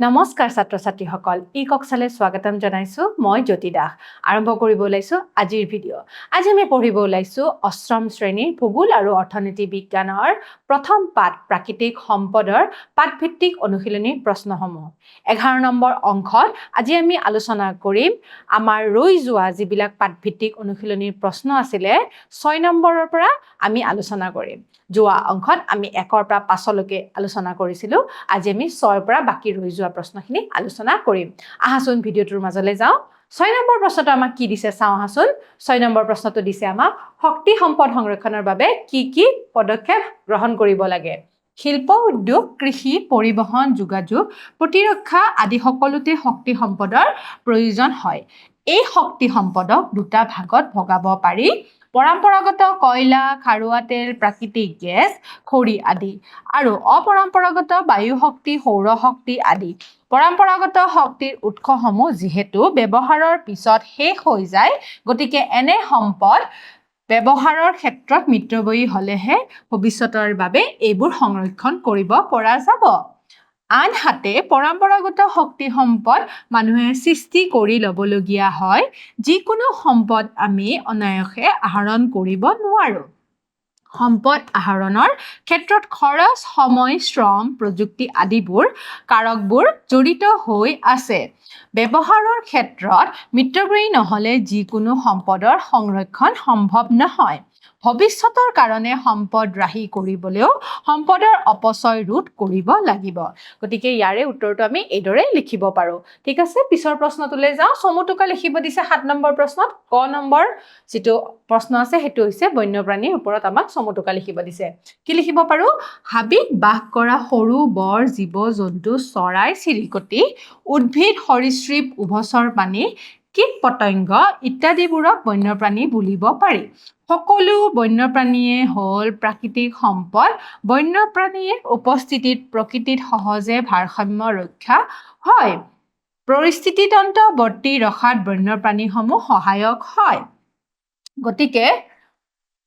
নমস্কাৰ ছাত্ৰ ছাত্ৰীসকল ই কক্সালে স্বাগতম জনাইছোঁ মই জ্যোতি দাস। আৰম্ভ কৰিব ওলাইছোঁ আজিৰ ভিডিঅ' আজি আমি পঢ়িব ওলাইছোঁ অষ্টম শ্ৰেণীৰ ভূগোল আৰু অৰ্থনীতি বিজ্ঞানৰ প্ৰথম পাঠ, প্ৰাকৃতিক সম্পদৰ পাঠভিত্তিক অনুশীলনীৰ প্ৰশ্নসমূহ। এঘাৰ নম্বৰ অংশত আজি আমি আলোচনা কৰিম আমাৰ ৰৈ যোৱা যিবিলাক পাঠভিত্তিক অনুশীলনীৰ প্ৰশ্ন আছিলে, ছয় নম্বৰৰ পৰা আমি আলোচনা কৰিম। যোৱা অংশত আমি একৰ পৰা পাঁচলৈকে আলোচনা কৰিছিলোঁ, আজি আমি ছয়ৰ পৰা বাকী ৰৈ যোৱা প্ৰশ্নখিনি আলোচনা কৰিম। আহাচোন ভিডিঅ'টোৰ মাজলৈ যাওঁ। ছয় নম্বৰ প্ৰশ্নটো আমাক কি দিছে চাওঁ আহাচোন। ছয় নম্বৰ প্ৰশ্নটো দিছে আমাক শক্তি সম্পদ সংৰক্ষণৰ বাবে কি কি পদক্ষেপ গ্ৰহণ কৰিব লাগে? শিল্প উদ্যোগ কৃষি পৰিবহণ যোগাযোগ প্ৰতিৰক্ষা আদি সকলোতে শক্তি সম্পদৰ প্ৰয়োজন হয়। এই শক্তি সম্পদক দুটা ভাগত ভগাব পাৰি। পৰম্পৰাগত কয়লা খাৰুৱা তেল প্ৰাকৃতিক গেছ খৰি আদি আৰু অপৰম্পৰাগত বায়ু শক্তি সৌৰ শক্তি আদি। পৰম্পৰাগত শক্তিৰ উৎসসমূহ যিহেতু ব্যৱহাৰৰ পিছত শেষ হৈ যায় গতিকে এনে সম্পদ ব্যৱহাৰৰ ক্ষেত্ৰত মিতব্যয়ী হ'লেহে ভৱিষ্যতৰ বাবে এইবোৰ সংৰক্ষণ কৰিব পৰা যাব। আনহাতে পৰম্পৰাগত শক্তি সম্পদ মানুহে সৃষ্টি কৰি ল'বলগীয়া হয়। যিকোনো সম্পদ আমি অনায়াসে আহৰণ কৰিব নোৱাৰোঁ। সম্পদ আহৰণৰ ক্ষেত্ৰত খৰচ সময় শ্ৰম প্ৰযুক্তি আদিবোৰ কাৰকবোৰ জড়িত হৈ আছে। ব্যৱহাৰৰ ক্ষেত্ৰত মিতব্যয়ী নহ'লে যিকোনো সম্পদৰ সংৰক্ষণ সম্ভৱ নহয়। ভৱিষ্যতৰ কাৰণে সম্পদ ৰাহি কৰিবলৈও সম্পদৰ অপচয় ৰোধ কৰিব লাগিব। গতিকে ইয়াৰে উত্তৰটো আমি এইদৰে লিখিব পাৰোঁ। ঠিক আছে পিছৰ প্ৰশ্নটোলৈ যাওঁ। চমু টোকা লিখিব দিছে সাত নম্বৰ প্ৰশ্নত ক নম্বৰ যিটো প্ৰশ্ন আছে সেইটো হৈছে বন্যপ্ৰাণীৰ ওপৰত আমাক চমু টোকা লিখিব দিছে। কি লিখিব পাৰোঁ? হাবিত বাস কৰা সৰু বৰ জীৱ জন্তু চৰাই চিৰিকটি উদ্ভিদ সৰীসৃপ উভচৰ প্ৰাণী কীট পতংগ ইত্যাদিবোৰক বন্যপ্ৰাণী বুলিব পাৰি। সকলো বন্যপ্ৰাণীয়ে হ'ল প্ৰাকৃতিক সম্পদ। বন্যপ্ৰাণীৰ উপস্থিতিত প্ৰকৃতিত সহজে ভাৰসাম্য ৰক্ষা হয়। পৰিস্থিতিতন্ত্ৰ বৰ্তি ৰখাত বন্যপ্ৰাণীসমূহ সহায়ক হয়। গতিকে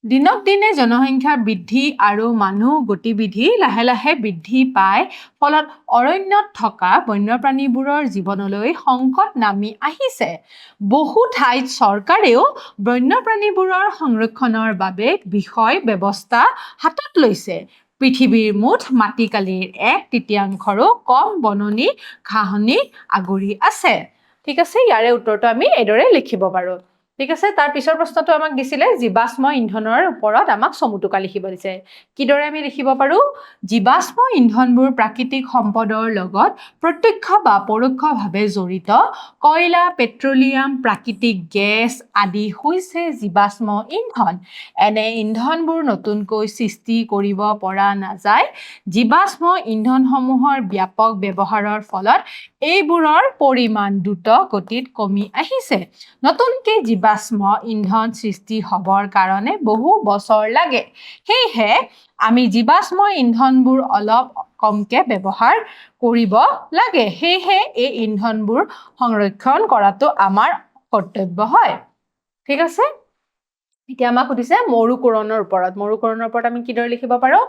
দিনক দিনে জনসংখ্যা বৃদ্ধি আৰু মানুহ গতিবিধি লাহে লাহে বৃদ্ধি পায় ফলত অৰণ্যত থকা বন্যপ্ৰাণীবোৰৰ জীৱনলৈ সংকট নামি আহিছে। বহু ঠাইত চৰকাৰেও বন্যপ্ৰাণীবোৰৰ সংৰক্ষণৰ বাবে বিষয় ব্যৱস্থা হাতত লৈছে। পৃথিৱীৰ মুঠ মাটিকালিৰ এক তৃতীয়াংশৰো কম বননি ঘাঁহনি আগুৰি আছে। ঠিক আছে ইয়াৰে উত্তৰটো আমি এইদৰে লিখিব পাৰোঁ। ঠিক আছে তাৰ পিছৰ প্ৰশ্নটো আমাক দিছিলে জীৱাশ্ম ইন্ধনৰ ওপৰত আমাক চমুটোকা লিখিব দিছে। কিদৰে আমি লিখিব পাৰোঁ? জীৱাশ্ম ইন্ধনবোৰ প্ৰাকৃতিক সম্পদৰ লগত প্ৰত্যক্ষ বা পৰোক্ষভাৱে জড়িত কয়লা পেট্ৰলিয়াম প্ৰাকৃতিক গেছ আদি হৈছে জীৱাশ্ম ইন্ধন। এনে ইন্ধনবোৰ নতুনকৈ সৃষ্টি কৰিব পৰা নাযায়। জীৱাশ্ম ইন্ধনসমূহৰ ব্যাপক ব্যৱহাৰৰ ফলত এইবোৰৰ পৰিমাণ দ্ৰুত গতিত কমি আহিছে। নতুনকৈ জীৱাশ্ম ইন্ধন সৃষ্টি হ'বৰ কাৰণে বহু বছৰ লাগে। সেয়েহে আমি জীৱাশ্ম ইন্ধনবোৰ অলপ কমকৈ ব্যৱহাৰ কৰিব লাগে। সেয়েহে এই ইন্ধনবোৰ সংৰক্ষণ কৰাটো আমাৰ কৰ্তব্য হয়। ঠিক আছে? এতিয়া আমাক সুধিছে মৰুকৰণৰ ওপৰত। মৰুকৰণৰ ওপৰত আমি কিদৰে লিখিব পাৰোঁ?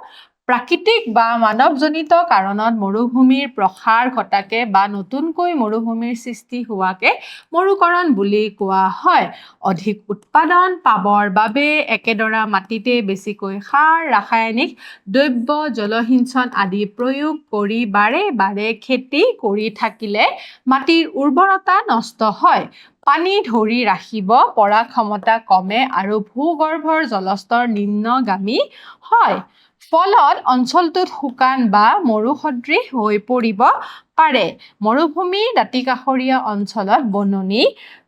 প্ৰাকৃতিক বা মানৱজনিত কাৰণত মৰুভূমিৰ প্ৰসাৰ ঘটাকে বা নতুনকৈ মৰুভূমিৰ সৃষ্টি হোৱাকে মৰুকৰণ বুলি কোৱা হয়। অধিক উৎপাদন পাবৰ বাবে একেডৰা মাটিতে বেছিকৈ সাৰ ৰাসায়নিক দ্ৰব্য জলসিঞ্চন আদি প্ৰয়োগ কৰি বাৰে বাৰে খেতি কৰি থাকিলে মাটিৰ উৰ্বৰতা নষ্ট হয়। পানী ধৰি ৰাখিব পৰা ক্ষমতা কমে আৰু ভূগৰ্ভৰ জলস্তৰ নিম্নগামী হয়। ফলত অঞ্চলটোত শুকান বা মৰুসদৃশ হৈ পৰিব পাৰে। মৰুভূমি দাঁতিকাষৰীয়া অঞ্চলত বননি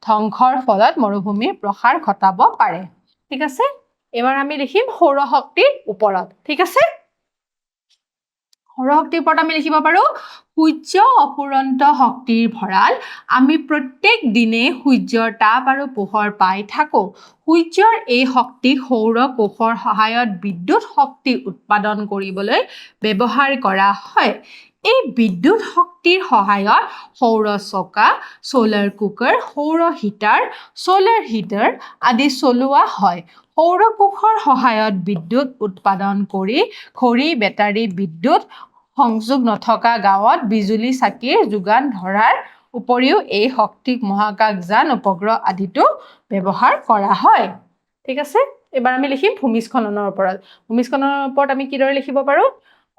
ধ্বংসৰ ফলত মৰুভূমিৰ প্ৰসাৰ ঘটাব পাৰে। ঠিক আছে? এইবাৰ আমি লিখিম সৌৰশক্তিৰ ওপৰত। ঠিক আছে? সৌৰশক্তিৰ ওপৰত আমি লিখিব পাৰোঁ সূৰ্য অফুৰন্ত শক্তিৰ ভঁৰাল আমি প্ৰত্যেক দিনে সূৰ্যৰ তাপ আৰু পোহৰ পাই থাকোঁ। সূৰ্যৰ এই শক্তিক সৌৰ কোষৰ সহায়ত বিদ্যুৎ শক্তি উৎপাদন কৰিবলৈ ব্যৱহাৰ কৰা হয়। এই বিদ্যুৎ শক্তিৰ সহায়ত সৌৰ চকা ছ'লাৰ কুকাৰ সৌৰ হিটাৰ ছ'লাৰ হিটাৰ আদি চলোৱা হয়। সৌৰ কোষৰ সহায়ত বিদ্যুৎ উৎপাদন কৰি খৰি বেটাৰী বিদ্যুৎ সংযোগ নথকা গাঁৱত বিজুলী চাকিৰ যোগান ধৰাৰ উপৰিও এই শক্তিক মহাকাশযান উপগ্ৰহ আদিতো ব্যৱহাৰ কৰা হয়। ঠিক আছে? এইবাৰ আমি লিখিম ভূমিস্খলনৰ ওপৰত। ভূমিস্খলনৰ ওপৰত আমি কিদৰে লিখিব পাৰোঁ?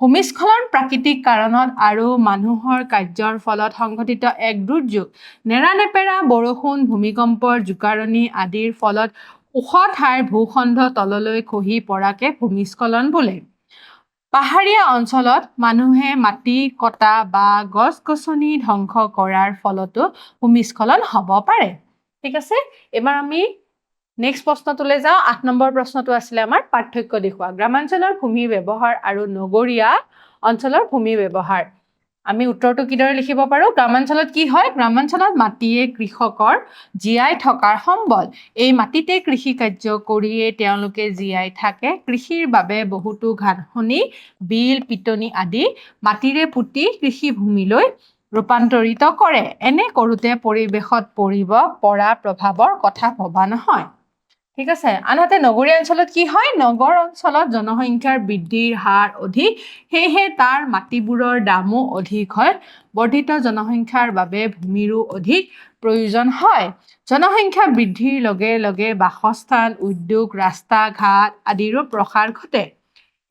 ভূমিস্খলন প্ৰাকৃতিক কাৰণত আৰু মানুহৰ কাৰ্যৰ ফলত সংঘটিত এক দুৰ্যোগ। নেৰানেপেৰা বৰষুণ ভূমিকম্পৰ জোকাৰণি আদিৰ ফলত ওখ ঠাইৰ ভূখণ্ড তললৈ খহি পৰাকে ভূমিস্খলন বোলে। পাহাৰীয়া অঞ্চলত মানুহে মাটি কটা বা গছ গছনি ধ্বংস কৰাৰ ফলতো ভূমিস্খলন হ'ব পাৰে। ঠিক আছে এইবাৰ আমি নেক্সট প্ৰশ্নটোলৈ যাওঁ। আঠ নম্বৰ প্ৰশ্নটো আছিলে আমাৰ পাৰ্থক্য দেখুওৱা। গ্ৰামাঞ্চলৰ ভূমিৰ ব্যৱহাৰ আৰু নগৰীয়া অঞ্চলৰ ভূমিৰ ব্যৱহাৰ। আমি উত্তৰটো কিদৰে লিখিব পাৰোঁ? গ্ৰামাঞ্চলত কি হয়? গ্ৰামাঞ্চলত মাটিয়ে কৃষকৰ জীয়াই থকাৰ সম্বল। এই মাটিতে কৃষি কাৰ্য কৰিয়েই তেওঁলোকে জীয়াই থাকে। কৃষিৰ বাবে বহুতো ঘাঁহনি বিল পিটনি আদি মাটিৰে পুতি কৃষিভূমিলৈ ৰূপান্তৰিত কৰে। এনে কৰোঁতে পৰিৱেশত পৰিব পৰা প্ৰভাৱৰ কথা ভবা নহয়। ঠিক আছে? আনহাতে নগৰীয়া অঞ্চলত কি হয়? নগৰ অঞ্চলত জনসংখ্যাৰ বৃদ্ধিৰ হাৰ অধিক। সেয়েহে তাৰ মাটিবোৰৰ দামো অধিক হয়। বৰ্ধিত জনসংখ্যাৰ বাবে ভূমিৰো অধিক প্ৰয়োজন হয়। জনসংখ্যা বৃদ্ধিৰ লগে লগে বাসস্থান উদ্যোগ ৰাস্তা ঘাট আদিৰো প্ৰসাৰ ঘটে।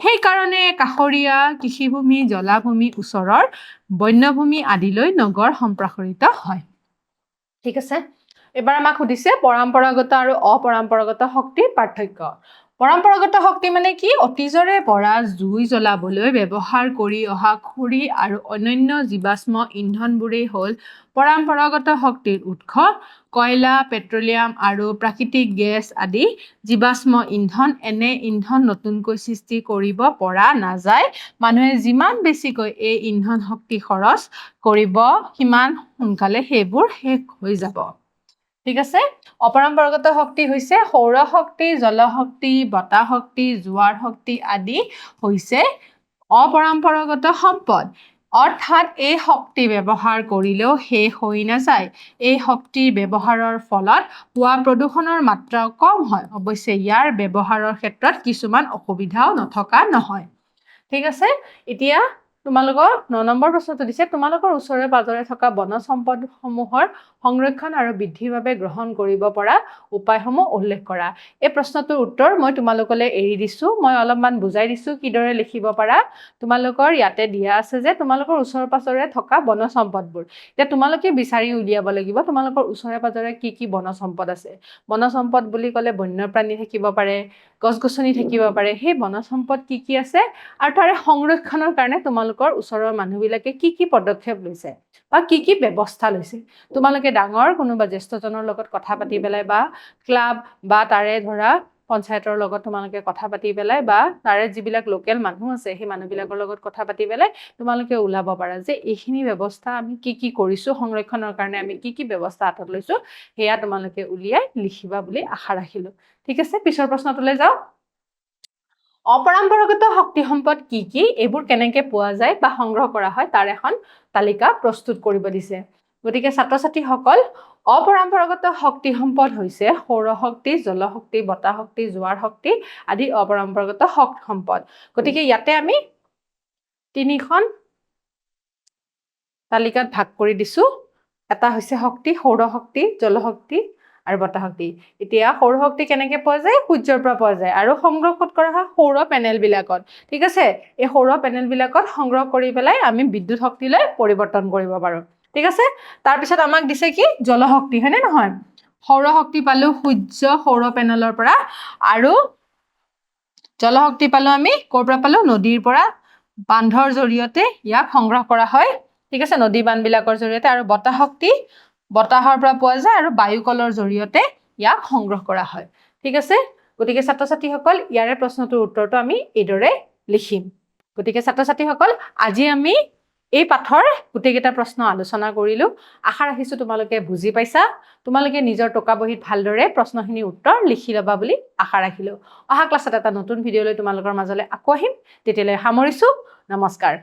সেইকাৰণে কাষৰীয়া কৃষিভূমি জলাভূমি ওচৰৰ বন্যভূমি আদিলৈ নগৰ সম্প্ৰসাৰিত হয়। ঠিক আছে? এইবাৰ আমাক সুধিছে পৰম্পৰাগত আৰু অপৰম্পৰাগত শক্তিৰ পাৰ্থক্য। পৰম্পৰাগত শক্তি মানে কি? অতীজৰে পৰা জুই জ্বলাবলৈ ব্যৱহাৰ কৰি অহা খৰি আৰু অন্যান্য জীৱাশ্ম ইন্ধনবোৰেই হ'ল পৰম্পৰাগত শক্তিৰ উৎস। কয়লা পেট্ৰলিয়াম আৰু প্ৰাকৃতিক গেছ আদি জীৱাশ্ম ইন্ধন এনে ইন্ধন নতুনকৈ সৃষ্টি কৰিব পৰা নাযায়। মানুহে যিমান বেছিকৈ এই ইন্ধন শক্তি খৰচ কৰিব সিমান সোনকালে সেইবোৰ শেষ হৈ যাব। ঠিক আছে? অপৰম্পৰাগত শক্তি হৈছে সৌৰ শক্তি জলশক্তি বতাহ শক্তি জোৱাৰ শক্তি আদি হৈছে অপৰম্পৰাগত সম্পদ। অৰ্থাৎ এই শক্তি ব্যৱহাৰ কৰিলেও শেষ হৈ নাযায়। এই শক্তিৰ ব্যৱহাৰৰ ফলত হোৱা প্ৰদূষণৰ মাত্ৰাও কম হয়। অৱশ্যে ইয়াৰ ব্যৱহাৰৰ ক্ষেত্ৰত কিছুমান অসুবিধাও নথকা নহয়। ঠিক আছে? এতিয়া তোমালোকৰ ন নম্বৰ প্ৰশ্নটো দিছে তোমালোকৰ ওচৰে পাজৰে থকা বনজ সম্পদসমূহৰ সংৰক্ষণ আৰু বৃদ্ধিৰ বাবে গ্ৰহণ কৰিব পৰা উপায়সমূহ উল্লেখ কৰা। এই প্ৰশ্নটোৰ উত্তৰ মই তোমালোকলৈ এৰি দিছোঁ। মই অলপমান বুজাই দিছোঁ কিদৰে লিখিব পাৰা। তোমালোকৰ ইয়াতে দিয়া আছে যে তোমালোকৰ ওচৰে পাজৰে থকা বনজ সম্পদবোৰ এতিয়া তোমালোকে বিচাৰি উলিয়াব লাগিব তোমালোকৰ ওচৰে পাজৰে কি কি বনজ সম্পদ আছে। বনজ সম্পদ বুলি ক'লে বন্যপ্ৰাণী থাকিব পাৰে গছ গছনি থাকিব পাৰে। সেই বনজ সম্পদ কি কি আছে আৰু তাৰে সংৰক্ষণৰ কাৰণে তোমালোকৰ ওচৰৰ মানুহবিলাকে কি কি পদক্ষেপ লৈছে বা কি কি ব্যৱস্থা লৈছে। তোমালোকে ডাঙৰ কোনোবা জ্যেষ্ঠজনৰ লগত কথা পাতি পেলাই বা ক্লাব বা তাৰে ধৰা পঞ্চায়তৰ লগত তোমালোকে কথা পাতি পেলাই বা তাৰে যিবিলাক লোকেল মানুহ আছে সেই মানুহবিলাকৰ লগত কথা পাতি পেলাই তোমালোকে ওলাব পাৰা যে এইখিনি ব্যৱস্থা আমি কি কি কৰিছোঁ সংৰক্ষণৰ কাৰণে আমি কি কি ব্যৱস্থা হাতত লৈছোঁ সেয়া তোমালোকে উলিয়াই লিখিবা বুলি আশা ৰাখিলোঁ। ঠিক আছে পিছৰ প্ৰশ্নটোলৈ যাওঁ। অপৰম্পৰাগত শক্তি সম্পদ কি কি এইবোৰ কেনেকৈ পোৱা যায় বা সংগ্ৰহ কৰা হয় তাৰ এখন তালিকা প্ৰস্তুত কৰিব দিছে। গতিকে ছাত্ৰ ছাত্ৰীসকল অপৰম্পৰাগত শক্তি সম্পদ হৈছে সৌৰশক্তি জলশক্তি বতাহ শক্তি জোৱাৰ শক্তি আদি অপৰম্পৰাগত শক্তি সম্পদ। গতিকে ইয়াতে আমি তিনিখন তালিকাত ভাগ কৰি দিছোঁ। এটা হৈছে শক্তি সৌৰশক্তি জলশক্তি আৰু বতাহ শক্তি। এতিয়া সৌৰশক্তি কেনেকৈ পোৱা যায়? সূৰ্যৰ পৰা পোৱা যায় আৰু সংগ্ৰহ কৰা হয়? সৌৰ পেনেলবিলাকত। ঠিক আছে? এই সৌৰ পেনেলবিলাকত সংগ্ৰহ কৰি পেলাই আমি বিদ্যুৎ শক্তিলৈ পৰিৱৰ্তন কৰিব পাৰোঁ। ঠিক আছে? তাৰপিছত আমাক দিছে কি? জলশক্তি হয়নে নহয়? সৌৰশক্তি পালোঁ সূৰ্য সৌৰ পেনেলৰ পৰা আৰু জলশক্তি পালোঁ আমি ক'ৰ পৰা পালোঁ? নদীৰ পৰা। বান্ধৰ জৰিয়তে ইয়াক সংগ্ৰহ কৰা হয়। ঠিক আছে? নদী বান্ধবিলাকৰ জৰিয়তে আৰু বতাহ শক্তি বতাহৰ পৰা পোৱা যায় আৰু বায়ুকলৰ জৰিয়তে ইয়াক সংগ্ৰহ কৰা হয়। ঠিক আছে? গতিকে ছাত্ৰ ছাত্ৰীসকল ইয়াৰে প্ৰশ্নটোৰ উত্তৰটো আমি এইদৰে লিখিম। গতিকে ছাত্ৰ ছাত্ৰীসকল আজি আমি এই পাঠৰ গোটেইকেইটা প্ৰশ্ন আলোচনা কৰিলোঁ। আশা ৰাখিছোঁ তোমালোকে বুজি পাইছা। তোমালোকে নিজৰ টকা বহীত ভালদৰে প্ৰশ্নখিনিৰ উত্তৰ লিখি ল'বা বুলি আশা ৰাখিলোঁ। অহা ক্লাছত এটা নতুন ভিডিঅ'লৈ তোমালোকৰ মাজলৈ আকৌ আহিম। তেতিয়ালৈ সামৰিছোঁ। নমস্কাৰ।